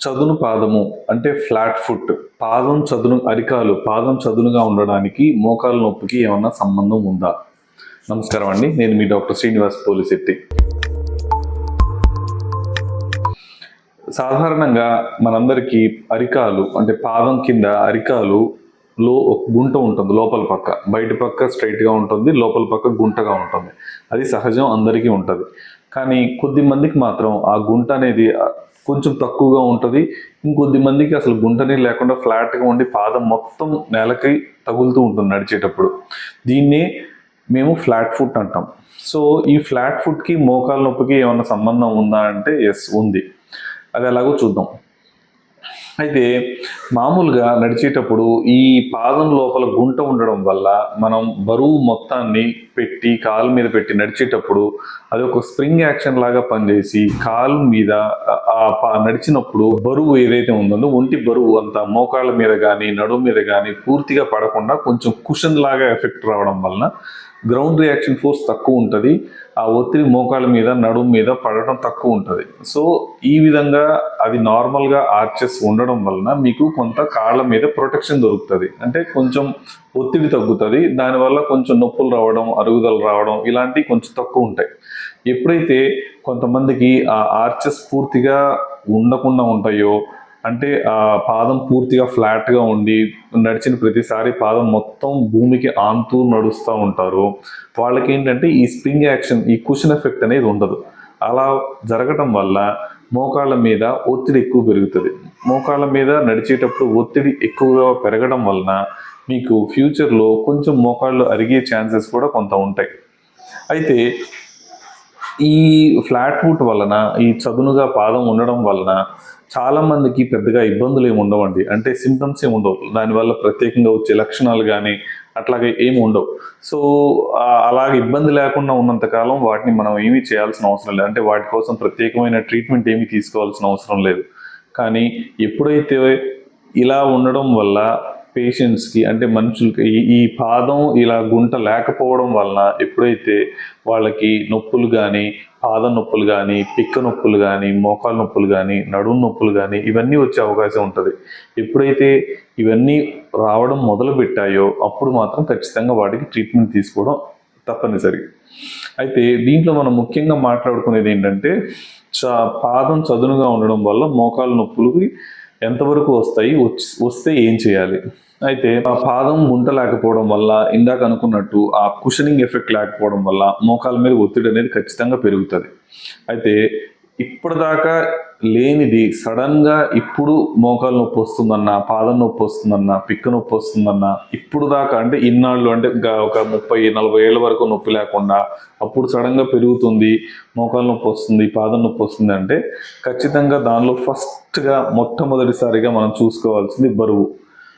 చదును పాదము అంటే ఫ్లాట్ ఫుట్ పాదం చదును అరికాలు పాదం చదునుగా ఉండడానికి మోకాలు నొప్పికి ఏమన్నా సంబంధం ఉందా? నమస్కారం అండి. నేను మీ డాక్టర్ శ్రీనివాస్ పోలిశెట్టి. సాధారణంగా మనందరికీ అరికాలు అంటే పాదం కింద అరికాలు లో ఒక గుంట ఉంటుంది లోపల పక్క. బయట పక్క స్ట్రైట్గా ఉంటుంది లోపల పక్క గుంటగా ఉంటుంది. అది సహజం అందరికీ ఉంటుంది. కానీ కొద్ది మందికి మాత్రం ఆ గుంట అనేది కొంచెం తక్కువగా ఉంటుంది. ఇంకొద్ది మందికి అసలు గుంటనే లేకుండా ఫ్లాట్గా ఉండి పాదం మొత్తం నేలకి తగులుతూ ఉంటుంది నడిచేటప్పుడు. దీన్నే మేము ఫ్లాట్ ఫుట్ అంటాం. సో ఈ ఫ్లాట్ ఫుట్కి మోకాల నొప్పికి ఏమైనా సంబంధం ఉందా అంటే ఎస్ ఉంది. అది ఎలాగో చూద్దాం. అయితే మామూలుగా నడిచేటప్పుడు ఈ పాదం లోపల గుంట ఉండడం వల్ల మనం బరువు మొత్తాన్ని పెట్టి కాలు మీద పెట్టి నడిచేటప్పుడు అది ఒక స్ప్రింగ్ యాక్షన్ లాగా పనిచేసి కాలు మీద ఆ నడిచినప్పుడు బరువు ఏదైతే ఉందో ఒంటి బరువు అంతా మోకాళ్ళ మీద కానీ నడుము మీద కానీ పూర్తిగా పడకుండా కొంచెం కుషన్ లాగా ఎఫెక్ట్ రావడం వలన గ్రౌండ్ రియాక్షన్ ఫోర్స్ తక్కువ ఉంటుంది. ఆ ఒత్తిడి మోకాళ్ళ మీద నడుము మీద పడటం తక్కువ ఉంటుంది. సో ఈ విధంగా అది నార్మల్గా ఆర్చెస్ ఉండడం వలన మీకు కొంత కాళ్ళ మీద ప్రొటెక్షన్ దొరుకుతుంది. అంటే కొంచెం ఒత్తిడి తగ్గుతుంది. దానివల్ల కొంచెం నొప్పులు రావడం అరుగుదలు రావడం ఇలాంటివి కొంచెం తక్కువ ఉంటాయి. ఎప్పుడైతే కొంతమందికి ఆ ఆర్చెస్ పూర్తిగా ఉండకుండా ఉంటాయో అంటే ఆ పాదం పూర్తిగా ఫ్లాట్గా ఉండి నడిచిన ప్రతిసారి పాదం మొత్తం భూమికి ఆంతూ నడుస్తూ ఉంటారు. వాళ్ళకి ఏంటంటే ఈ స్ప్రింగ్ యాక్షన్ ఈ కుషన్ ఎఫెక్ట్ అనేది ఉండదు. అలా జరగటం వల్ల మోకాళ్ళ మీద ఒత్తిడి ఎక్కువ పెరుగుతుంది. మోకాళ్ళ మీద నడిచేటప్పుడు ఒత్తిడి ఎక్కువగా పెరగడం వలన మీకు ఫ్యూచర్లో కొంచెం మోకాళ్ళు అరిగే ఛాన్సెస్ కూడా కొంత ఉంటాయి. అయితే ఈ ఫ్లాట్ ఫుట్ వలన ఈ చదునుగా పాదం ఉండడం వలన చాలా మందికి పెద్దగా ఇబ్బందులు ఏమి ఉండవండి. అంటే సిమ్టమ్స్ ఏమి ఉండవు. దానివల్ల ప్రత్యేకంగా వచ్చే లక్షణాలు కానీ అట్లాగే ఏమి ఉండవు. సో అలాగ అలాగే ఇబ్బంది లేకుండా ఉన్నంత కాలం వాటిని మనం ఏమీ చేయాల్సిన అవసరం లేదు. అంటే వాటి కోసం ప్రత్యేకమైన ట్రీట్మెంట్ ఏమీ తీసుకోవాల్సిన అవసరం లేదు. కానీ ఎప్పుడైతే ఇలా ఉండడం వల్ల పేషెంట్స్కి అంటే మనుషులకి ఈ ఈ పాదం ఇలా గుంట లేకపోవడం వలన ఎప్పుడైతే వాళ్ళకి నొప్పులు కానీ పాదం నొప్పులు కానీ పిక్క నొప్పులు కానీ మోకాలు నొప్పులు కానీ నడుము నొప్పులు కానీ ఇవన్నీ వచ్చే అవకాశం ఉంటుంది. ఎప్పుడైతే ఇవన్నీ రావడం మొదలు పెట్టాయో అప్పుడు మాత్రం ఖచ్చితంగా వాటికి ట్రీట్మెంట్ తీసుకోవడం తప్పనిసరి. అయితే దీంట్లో మనం ముఖ్యంగా మాట్లాడుకునేది ఏంటంటే చ పాదం చదునుగా ఉండడం వల్ల మోకాలు నొప్పులకి ఎంతవరకు వస్తాయి వస్తే ఏం చేయాలి? అయితే ఆ పాదం గుంట లేకపోవడం వల్ల ఇందాక అనుకున్నట్టు ఆ కుషనింగ్ ఎఫెక్ట్ లేకపోవడం వల్ల మోకాల మీద ఒత్తిడి అనేది ఖచ్చితంగా పెరుగుతుంది. అయితే ఇప్పటిదాకా లేనిది సడన్గా ఇప్పుడు మోకాలు నొప్పి వస్తుందన్న పాదం నొప్పి వస్తుందన్న పిక్క నొప్పి వస్తుందన్న ఇప్పుడు దాకా అంటే ఇన్నాళ్ళు అంటే ఒక ముప్పై నలభై ఏళ్ళ వరకు నొప్పి లేకుండా అప్పుడు సడన్గా పెరుగుతుంది మోకాలు నొప్పి వస్తుంది పాదం నొప్పి వస్తుంది అంటే ఖచ్చితంగా దానిలో ఫస్ట్గా మొట్టమొదటిసారిగా మనం చూసుకోవాల్సింది బరువు.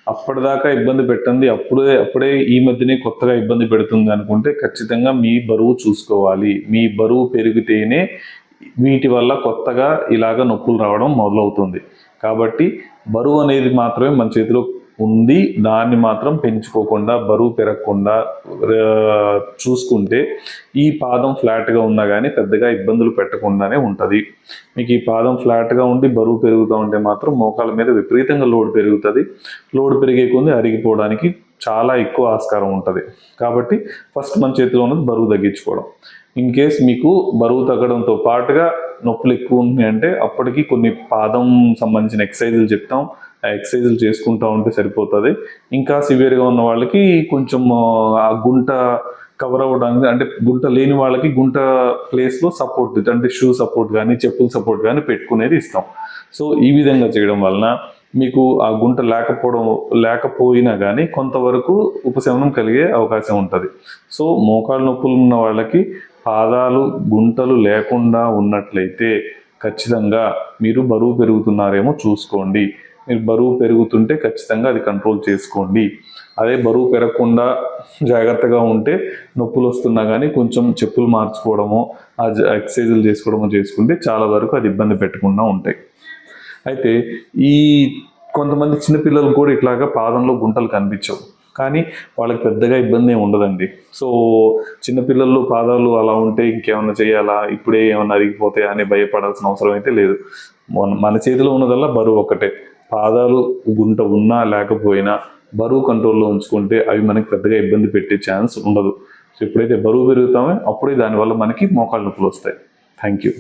అప్పటిదాకా ఇబ్బంది పెట్టండి అప్పుడే అప్పుడే ఈ మధ్యనే కొత్తగా ఇబ్బంది పెడుతుంది అనుకుంటే ఖచ్చితంగా మీ బరువు చూసుకోవాలి. మీ బరువు పెరిగితేనే వీటి వల్ల కొత్తగా ఇలాగ నొప్పులు రావడం మొదలవుతుంది. కాబట్టి బరువు అనేది మాత్రమే మన చేతిలో ఉంది. దాన్ని మాత్రం పెంచుకోకుండా బరువు పెరగకుండా చూసుకుంటే ఈ పాదం ఫ్లాట్గా ఉన్నా కానీ పెద్దగా ఇబ్బందులు పెట్టకుండానే ఉంటుంది. మీకు ఈ పాదం ఫ్లాట్గా ఉండి బరువు పెరుగుతూ ఉంటే మాత్రం మోకాల మీద విపరీతంగా లోడ్ పెరుగుతుంది. లోడ్ పెరిగే కొన్ని అరిగిపోవడానికి చాలా ఎక్కువ ఆస్కారం ఉంటుంది. కాబట్టి ఫస్ట్ మన చేతిలో ఉన్నది బరువు తగ్గించుకోవడం. ఇన్ కేస్ మీకు బరువు తగ్గడంతో పాటుగా నొప్పులు ఎక్కువ ఉన్నాయి అంటే అప్పటికి కొన్ని పాదం సంబంధించిన ఎక్సర్సైజులు చెప్తాం. ఆ ఎక్సర్సైజులు చేసుకుంటూ ఉంటే సరిపోతుంది. ఇంకా సివియర్గా ఉన్న వాళ్ళకి కొంచెం ఆ గుంట కవర్ అవ్వడానికి అంటే గుంట లేని వాళ్ళకి గుంట ప్లేస్లో సపోర్ట్ అంటే షూ సపోర్ట్ కానీ చెప్పుల సపోర్ట్ కానీ పెట్టుకునేది ఇస్తాం. సో ఈ విధంగా చేయడం వలన మీకు ఆ గుంట లేకపోవడం లేకపోయినా కానీ కొంతవరకు ఉపశమనం కలిగే అవకాశం ఉంటుంది. సో మోకాలు నొప్పులు ఉన్న వాళ్ళకి పాదాలు గుంటలు లేకుండా ఉన్నట్లయితే ఖచ్చితంగా మీరు బరువు పెరుగుతున్నారేమో చూసుకోండి. మీరు బరువు పెరుగుతుంటే ఖచ్చితంగా అది కంట్రోల్ చేసుకోండి. అదే బరువు పెరగకుండా జాగ్రత్తగా ఉంటే నొప్పులు వస్తున్నా కానీ కొంచెం చెప్పులు మార్చుకోవడమో ఆ ఎక్సర్సైజులు చేసుకోవడమో చేసుకుంటే చాలా వరకు అది ఇబ్బంది పెట్టకుండా ఉంటాయి. అయితే ఈ కొంతమంది చిన్నపిల్లలు కూడా ఇట్లాగా పాదంలో గుంటలు కనిపించవు. కానీ వాళ్ళకి పెద్దగా ఇబ్బంది ఏమి ఉండదండి. సో చిన్నపిల్లలు పాదాలు అలా ఉంటే ఇంకేమైనా చేయాలా? ఇప్పుడే ఏమన్నా అరిగిపోతాయా అని భయపడాల్సిన అవసరం అయితే లేదు. మన మన చేతిలో ఉన్నదల్లా బరువు ఒకటే పాదాలు గుంట ఉన్నా లేకపోయినా బరువు కంట్రోల్లో ఉంచుకుంటే అవి మనకి పెద్దగా ఇబ్బంది పెట్టే ఛాన్స్ ఉండదు. సో ఎప్పుడైతే బరువు పెరుగుతామో అప్పుడే దానివల్ల మనకి మోకాళ్ళ నొప్పులు వస్తాయి. Thank you.